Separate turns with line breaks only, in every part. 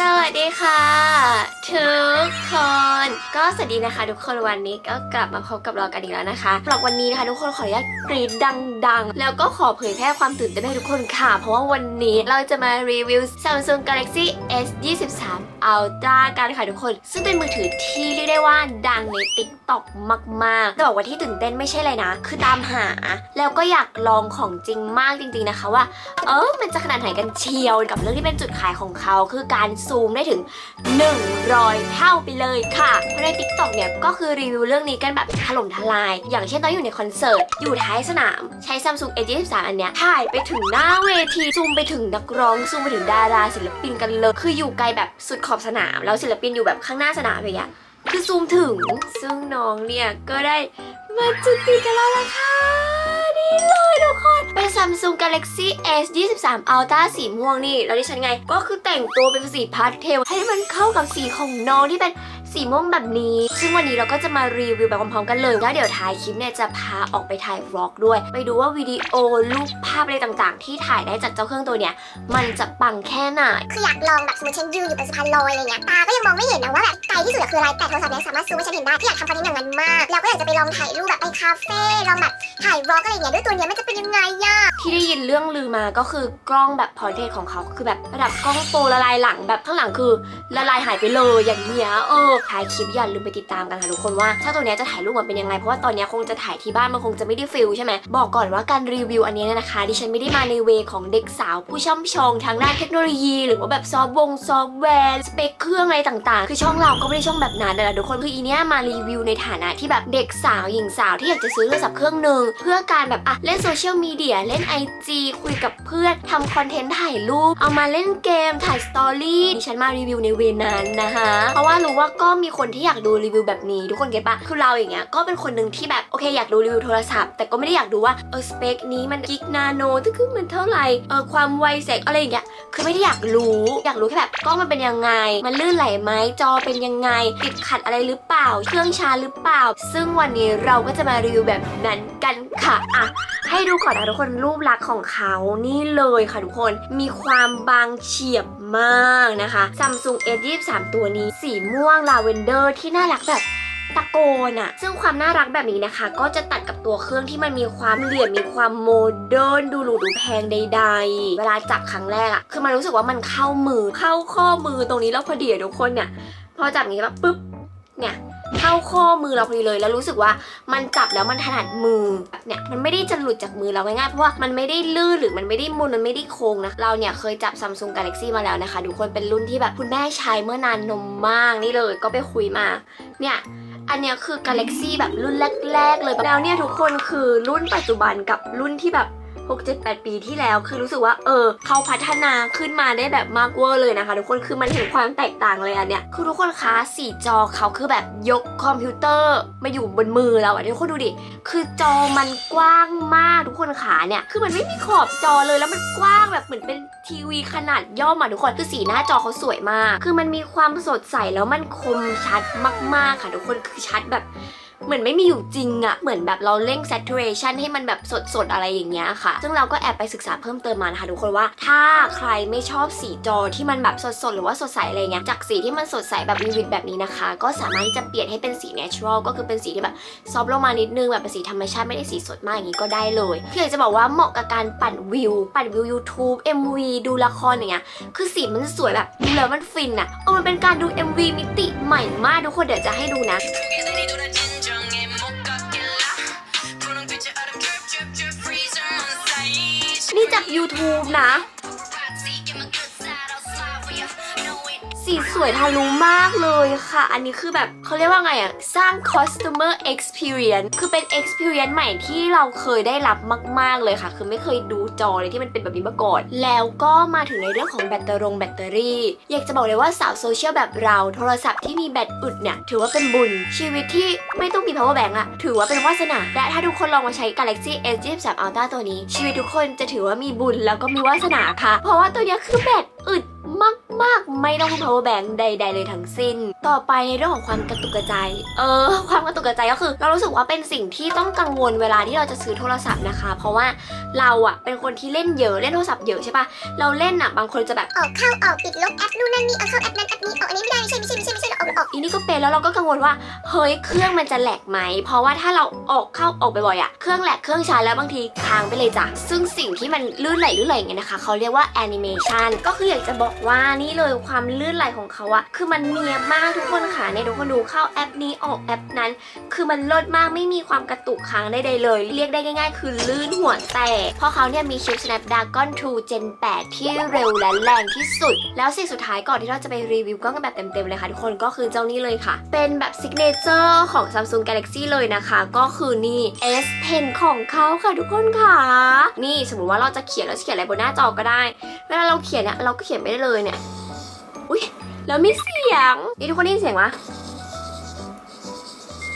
สวัสดีค่ะ ทุกคน ก็สวัสดีนะคะ ทุกคนวันนี้ก็กลับมาพบกับเรากันอีกแล้วนะคะสำหรับวันนี้นะคะ ทุกคนขออนุญาตกรีดดังๆ แล้วก็ขอเผยแพร่ความตื่นเต้นให้ทุกคนค่ะ เพราะว่าวันนี้เราจะมารีวิว Samsung Galaxy S 23 Ultra กันค่ะทุกคน ซึ่งเป็นมือถือที่เรียกได้ว่าดังใน TikTok มากๆแต่บอกว่าที่ตื่นเต้นไม่ใช่เลยนะ คือตามหา แล้วก็อยากลองของจริงมากจริง ๆนะคะว่า เออมันจะขนาดไหนกันเชียวกับเรื่องที่เป็นจุดขายของเขา คือการซูมได้ถึง 100 เท่าไปเลยค่ะพราะใน TikTok เนี่ยก็คือรีวิวเรื่องนี้กันแบบถล่มทลาย อย่างเช่นตอนอยู่ในคอนเสิร์ต อยู่ท้ายสนาม ใช้ Samsung A23 อันเนี้ยถ่ายไปถึงหน้าเวที ซูมไปถึงนักร้อง ซูมไปถึงดาราศิลปินกันเลย คืออยู่ไกลแบบสุดขอบสนาม แล้วศิลปินอยู่แบบข้างหน้าสนามอย่างเงี้ย คือซูมถึง ซึ่งน้องเนี่ยก็ได้มาจุดติดกับเราแล้วค่ะนี่เลยทุกคน เป็น Samsung Galaxy S 23 Ultra สีม่วงนี่ แล้วดิฉันไง ก็คือแต่งตัวเป็นสีพาสเทล ให้มันเข้ากับสีของน้องที่เป็น สีม่วงแบบนี้ ซึ่งวันนี้เราก็จะมารีวิวแบบพร้อมๆกันเลยแล้วเดี๋ยวท้ายคลิปเนี่ยจะพาออกไปถ่ายวอกด้วย ไปดูว่าวิดีโอรูปภาพอะไรต่างๆ ที่ถ่ายได้จากเจ้าเครื่องตัวเนี้ยมันจะปังแค่ไหน
คืออยากลองแบบสมมติฉันยืนอยู่บนสะพานลอยอะไรเงี้ยตาก็ยังมองไม่เห็นนะว่าแบบไกลที่สุดอะคืออะไรแต่โทรศัพท์เนี้ยสามารถซูมให้ฉันเห็นได้คืออยากทำคอนเทนต์อย่างนั้นมาก แล้วก็อยากจะไปลองถ่ายรูปแบบไปคาเฟ่ลองแบบถ่ายบล็อกอะไรเงี้ยด้วยตัวเนี้ยมันจะ เป็นยังไงอะ
ที่ได้ยินเรื่องลือมาก็คือกล้องแบบพอร์เทของเขาคือแบบระดับกล้องโปรละลายหลังแบบข้างหลังคือละลายหายไปเลยอย่างเงี้ยเออถ่ายคลิปอย่าลืมไปติดตามกันค่ะทุกคนว่าถ้าตัวเนี้ยจะถ่ายรูปมันเป็นยังไงเพราะว่าตอนเนี้ยคงจะถ่ายที่บ้านมันคงจะไม่ได้ฟิลใช่ไหมบอกก่อนว่าการรีวิวอันเนี้ยนะคะดิฉันไม่ได้มาในเวของเด็กสาวผู้ช่ำชองทางด้านเทคโนโลยี หรือว่าแบบซอฟต์วงซอฟต์แวร์สเปคเครื่องอะไรต่างๆ คือช่องเราก็ไม่ได้ช่องแบบนั้นนะทุกคนคืออีเนี้ยมารีวิวในฐานะที่แบบเด็กสาวหญิงสาวที่อยากจะซื้อโทรศัพท์เครื่องหนึ่งเพื่อการแบบอะเล่นโซเชียลมีเดียเล่น IG คุยกับเพื่อนทำคอนเทนต์ถ่ายรูป เอามาเล่นเกมถ่ายสตอรี่ดิฉันมารีวิวในเวนั้นนะคะ เพราะว่ารู้ว่าก็มีคนที่อยากดูรีวิวแบบนี้ ทุกคนเก็ตปะคือเราอย่างเงี้ยก็เป็นคนหนึ่งที่แบบโอเคอยากดูรีวิวโทรศัพท์ แต่ก็ไม่ได้อยากดูว่าเออสเปคนี้มันกิกนาโนที่คือมันเท่าไหร่เออความไวแสงอะไรอย่างเงี้ยคือไม่ได้อยากรู้อยากรู้แค่แบบกล้องมันเป็นยังไง มันลื่นไหลไหมจอเป็นยังไงติดขัดอะไรหรือเปล่า เครื่องชาหรือเปล่า ซึ่งวันนี้เราก็จะมารีวิวแบบนั้นกันค่ะอะให้ดูก่อนนะทุกคนรูปลักษณ์ของเขานี่เลยค่ะทุกคนมีความบางเฉียบมากนะคะ Samsung S23 ตัวนี้ สีม่วงลาเวนเดอร์ที่น่ารักแบบตะโกนอะซึ่งความน่ารักแบบนี้นะคะ ก็จะตัดกับตัวเครื่องที่มันมีความเหลี่ยมมีความโมเดิร์นดูหรูดูแพงใด ๆ เวลาจับครั้งแรกอะคือมันรู้สึกว่ามันเข้ามือเข้าข้อมือตรงนี้แล้วพอดีอะทุกคนเนี่ยพอจับอย่างนี้แบบปุ๊บเนี่ย เข้าข้อมือเราพอดีเลย แล้วรู้สึกว่ามันจับแล้วมันถนัดมือเนี่ยมันไม่ได้จะหลุดจากมือเราง่ายๆเพราะว่ามันไม่ได้ลื่นหรือมันไม่ได้มุนมันไม่ได้โค้งนะเราเนี่ยเคยจับ Samsung Galaxy มาแล้วนะคะทุกคนเป็นรุ่นที่แบบคุณแม่ใช้เมื่อนานนมมากนี่เลยก็ไปคุยมาเนี่ยอันเนี้ยคือ Galaxy แบบรุ่นแรก ๆ เลยแล้วเนี่ยทุกคนคือรุ่นปัจจุบันกับรุ่นที่แบบ 6 7 8 ปีที่แล้ว คือรู้สึกว่าเออเขาพัฒนาขึ้นมาได้แบบมากเวอร์เลยนะคะ ทุกคนคือมันเห็นความแตกต่างเลยอันเนี้ยคือทุกคนคะสีจอเขาคือแบบยกคอมพิวเตอร์มาอยู่บนมือเราอะทุกคนดูดิคือจอมันกว้างมากทุกคนขาเนี่ยคือมันไม่มีขอบจอเลยแล้วมันกว้างแบบเหมือนเป็นทีวีขนาดย่อมอะทุกคนคือสีหน้าจอเขาสวยมาก คือมันมีความสดใสแล้วมันคมชัดมากๆค่ะทุกคนคือชัดแบบ เหมือนไม่มีอยู่จริงอะเหมือนแบบเราเร่ง saturation ให้มันแบบสดๆอะไรอย่างเงี้ยค่ะ ซึ่งเราก็แอบไปศึกษาเพิ่มเติมมานะคะทุกคนว่าถ้าใครไม่ชอบสีจอที่มันแบบสดๆ หรือว่าสดใสอะไรเงี้ยจากสีที่มันสดใสแบบวิวิดแบบนี้นะคะ ก็สามารถที่จะเปลี่ยนให้เป็นสี natural ก็คือเป็นสีที่แบบซอฟลงมานิดนึงแบบเป็นสีธรรมชาติไม่ได้สีสดมากอย่างนี้ก็ได้เลยคืออยากจะบอกว่าเหมาะกับการปั่นวิว ปั่นวิว YouTube MV ดูละครอย่างเงี้ยคือสีมันสวยแบบดูแล้วมันฟินอะเออมันเป็นการดู MV มิติใหม่มากทุกคนเดี๋ยวจะให้ดูนะ นี่จาก YouTube นะ สีสวยทะลุมากเลยค่ะ อันนี้คือแบบเขาเรียกว่าไงอะสร้าง customer experience คือเป็น experience ใหม่ที่เราเคยได้รับมาก ๆเลยค่ะ คือไม่เคยดูจอเลยที่มันเป็นแบบนี้มาก่อน แล้วก็มาถึงในเรื่องของแบตเตอรงแบตเตอรี่ อยากจะบอกเลยว่าสาวโซเชียลแบบเรา โทรศัพท์ที่มีแบตอึดเนี่ย ถือว่าเป็นบุญชีวิตที่ไม่ต้องมี power bank อะถือว่าเป็นวาสนา และถ้าทุกคนลองมาใช้ Galaxy S 23 Ultra ตัวนี้ ชีวิตทุกคนจะถือว่ามีบุญแล้วก็มีวาสนาค่ะ เพราะว่าตัวนี้คือแบตอึด มาก ๆ ไม่ต้องพึ่ง power bank ใด ๆ เลยทั้งสิ้น ต่อไปในเรื่องของความกระตุกกระจายเออ ความกระตุกกระจายก็คือ เรารู้สึกว่าเป็นสิ่งที่ต้องกังวลเวลาที่เราจะซื้อโทรศัพท์นะคะ เพราะว่าเราอะเป็นคนที่เล่นเยอะเล่นโทรศัพท์เยอะใช่ปะเราเล่นอะบางคนจะแบบ
ออกเข้าออกปิดลบแอปนู่นนั่นนี่เอาเข้าแอปนั้นแอปนี้ออกอันนี้ไม่ได้ไม่ใช่ไม่ใช่ไม่ใช่ไม่ใช่ออกออก
อีนี่ก็เป็นแล้วเราก็กังวลว่าเฮ้ยเครื่องมันจะแหลกไหมเพราะว่าถ้าเราออกเข้าออกบ่อยๆอะเครื่องแหลกเครื่องช้าแล้วบางทีค้างไปเลยจ้ะซึ่งสิ่งที่มันลื่นไหลลื่นไหลอย่างเงี้ยนะคะเขาเรียกว่าแอนิเมชันก็คืออยากจะบอกว่านี่เลยความลื่นไหลของเขาอะคือมันเนียบมากทุกคนค่ะเนี่ยทุกคนดูเข้าแอปนี้ออกแอปนั้น คือมันลิศมากไม่มีความกระตุกค้างใดๆเลย เรียกได้ง่าย ๆ คือลื่นหัวแตกเพราะเขาเนี่ยมีชิป Snapdragon 2 Gen 8 ที่เร็วและแรงที่สุด แล้วสิ่งสุดท้ายก่อนที่เราจะไปรีวิวกล้องกันแบบเต็มๆเลยค่ะทุกคนก็คือเจ้านี้เลยค่ะ เป็นแบบซิกเนเจอร์ของ Samsung Galaxy เลยนะคะ ก็คือนี่ S Pen ของเขาค่ะทุกคนค่ะ นี่สมมติว่าเราจะเขียนแล้วเขียนอะไรบนหน้าจอก็ได้ เวลาเราเขียนเนี่ยเราก็เขียนไม่ได้เลยเนี่ย อุ้ยแล้วมีเสียงนี่ทุกคนได้ยินเสียงไหม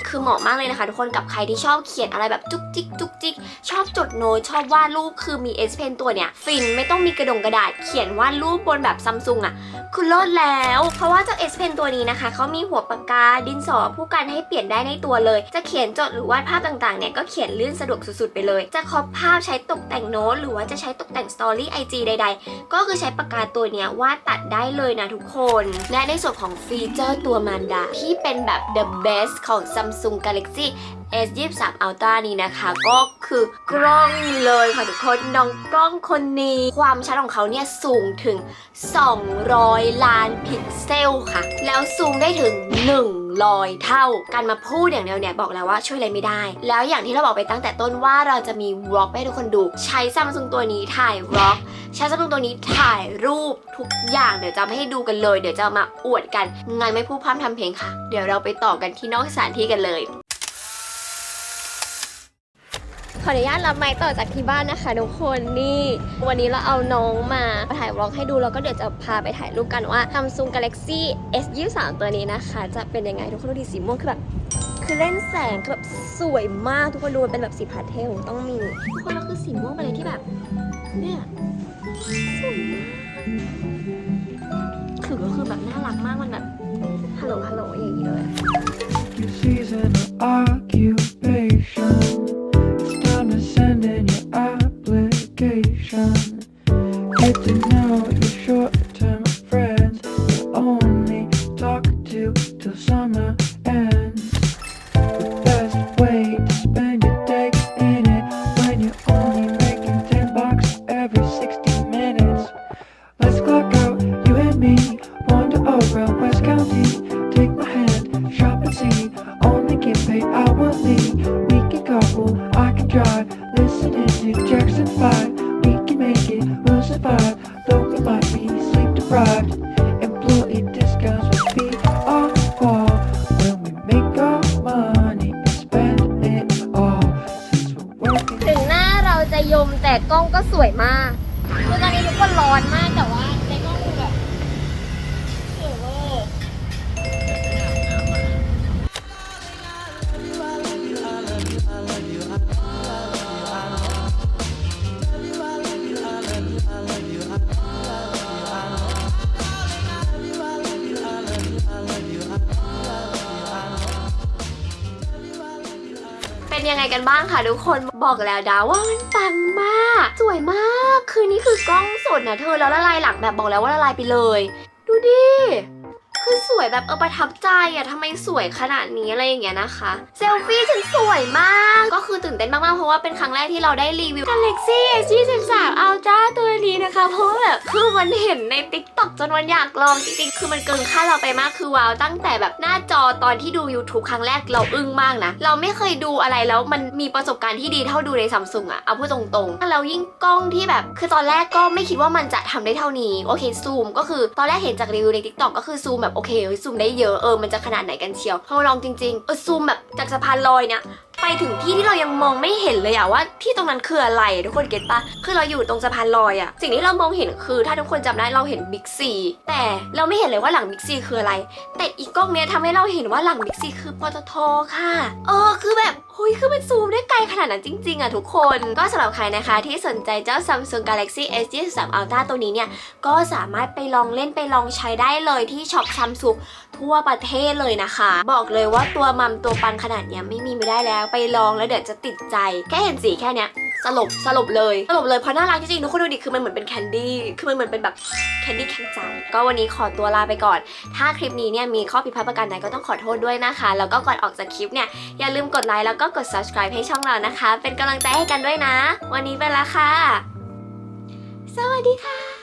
คือเหมาะมากเลยนะคะ ทุกคนกับใครที่ชอบเขียนอะไรแบบจุกจิกจุกจิกชอบจดโน้ตชอบวาดรูปคือมี S Pen ตัวเนี้ยฟินไม่ต้องมีกระดงกระดาษเขียนวาดรูปบนแบบซัมซุงอะคือเลิศแล้ว เพราะว่าเจ้า S Pen ตัวนี้นะคะเขามีหัวปากกาดินสอผู้กันให้เปลี่ยนได้ในตัวเลย จะเขียนจดหรือวาดภาพต่างๆเนี่ยก็เขียนลื่นสะดวกสุดๆไปเลย จะครอบภาพใช้ตกแต่งโน้ตหรือว่าจะใช้ตกแต่งสตอรี่ไอจีใด ๆ ก็คือใช้ปากกาตัวเนี้ยวาดตัดได้เลยนะทุกคน และในส่วนของฟีเจอร์ตัวมันดาที่เป็นแบบ the best ของ Samsung Galaxy S23 Ultra นี้นะคะ ก็คือกล้องเลยค่ะทุกคนน้องกล้องคนนี้ ความชัดของเขาเนี่ยสูงถึง 200 ล้านพิกเซลค่ะ แล้วซูมได้ถึง 100 เท่า การมาพูดอย่างเดียวเนี่ยบอกแล้วว่าช่วยอะไรไม่ได้ แล้วอย่างที่เราบอกไปตั้งแต่ต้นว่าเราจะมีวอล์กให้ทุกคนดู ใช้ซัมซุงตัวนี้ถ่ายวอล์กใช้ซัมซุงตัวนี้ถ่ายรูปทุกอย่างเดี๋ยวจะมาให้ดูกันเลย เดี๋ยวจะมาอวดกันงั้นไม่พูดพร่ำทำเพลงค่ะ เดี๋ยวเราไปต่อกันที่นอกสถานที่กันเลย ข ออนุญาตรับไม้ต่อจากที่บ้านนะคะทุกคนนี่วันนี้เราเอาน้องมาถ่ายวล็อกให้ดูแล้วก็เดี๋ยวจะพาไปถ่ายรูปกันว่า Samsung Galaxy S23 ตัวนี้นะคะ จะเป็นยังไงทุกคนดูดิสีม่วงคือแบบคือเล่นแสงคือแบบสวยมากทุกคนดูมันเป็นแบบสีพาสเทลต้องมีทุกคนแล้วคือสีม่วงเป็นอะไรที่แบบเนี่ยสวยมากคือก็คือแบบน่ารักมากมันแบบฮัลโหลฮัลโหลอย่างนี้เลย เป็นยังไงกันบ้างคะทุกคนบอกแล้วดาว่ามันปังมาก สวยมาก คือนี่คือกล้องสดนะเธอแล้วละลายหลังแบบบอกแล้วว่าละลายไปเลย ดูดิ คือสวยแบบเออประทับใจอะทำไมสวยขนาดนี้อะไรอย่างเงี้ยนะคะเซลฟี่ฉันสวยมาก ก็คือตื่นเต้นมากๆเพราะว่าเป็นครั้งแรกที่เราได้รีวิว Galaxy S23 Ultra ตัวนี้นะคะ เพราะว่าแบบคือมันเห็นใน TikTok จนวันอยากลองจริงๆคือมันเกินคาดเราไปมากคือว้าวตั้งแต่แบบหน้าจอตอนที่ดู YouTube ครั้งแรกเราอึ้งมากนะ เราไม่เคยดูอะไรแล้วมันมีประสบการณ์ที่ดีเท่าดูในซัมซุงอะเอาพูดตรงๆแล้วยิ่งกล้องที่แบบคือตอนแรกก็ไม่คิดว่ามันจะทำได้เท่านี้โอเคซูมก็คือตอนแรกเห็นจากรีวิวใน TikTok ก็คือซูมแบบโอเคเฮ้ยซูมได้เยอะเออมันจะขนาดไหนกันเชียวพอลองจริงๆเออซูมแบบจากสะพานลอยเนี่ยไปถึงที่ที่เรายังมองไม่เห็นเลยอะว่าที่ตรงนั้นคืออะไรทุกคนเก็ตปะคือเราอยู่ตรงสะพานลอยอะสิ่งที่เรามองเห็นคือ ถ้าทุกคนจำได้เราเห็นบิ๊กซีแต่เราไม่เห็นเลยว่าหลังบิ๊กซีคืออะไร แต่อีกกล้องเนี้ยทำให้เราเห็นว่าหลังบิ๊กซีคือปตทค่ะ เออคือแบบ เฮ้ยคือมันซูมได้ไกลขนาดนั้นจริง ๆอะทุกคน ก็สำหรับใครนะคะที่สนใจเจ้า Samsung Galaxy S 23 Ultra ตัวนี้เนี่ย ก็สามารถไปลองเล่นไปลองใช้ได้เลยที่ช็อปซัมซุงทั่วประเทศเลยนะคะ บอกเลยว่าตัวมัมตัวปังขนาดเนี้ยไม่มีไม่ได้แล้วไปลองแล้วเดี๋ยวจะติดใจ แค่เห็นสีแค่เนี้ยสลบสลบเลยสลบเลยเพราะน่ารักจริงๆทุกคนดูดิคือมันเหมือนเป็นแคนดี้คือมันเหมือนเป็นแบบแคนดี้แข็งใจก็วันนี้ขอตัวลาไปก่อน ถ้าคลิปนี้เนี่ยมีข้อผิดพลาดประการใดก็ต้องขอโทษด้วยนะคะ แล้วก็ก่อนออกจากคลิปเนี่ยอย่าลืมกดไลค์แล้วก็กด subscribe ให้ช่องเรานะคะ เป็นกำลังใจให้กันด้วยนะ วันนี้ไปละค่ะ สวัสดีค่ะ